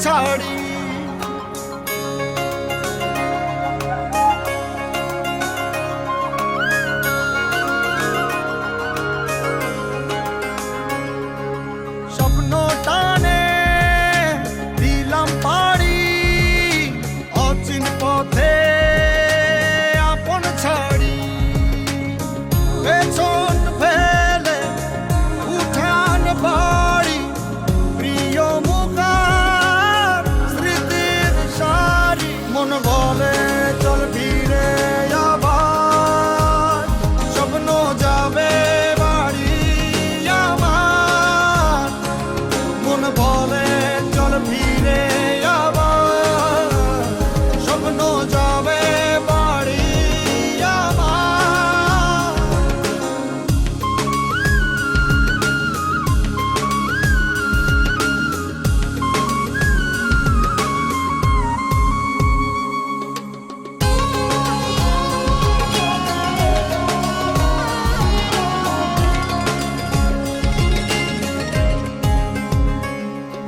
it's hard মন বলে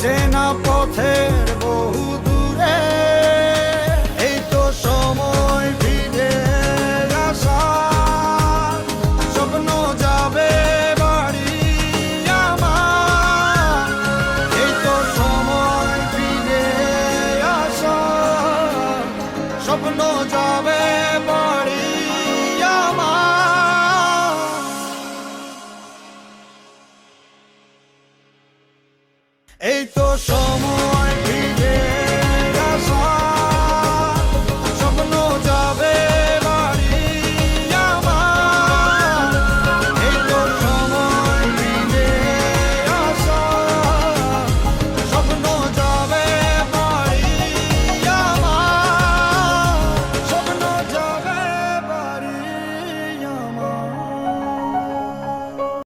চেনা পথের এই তো সময়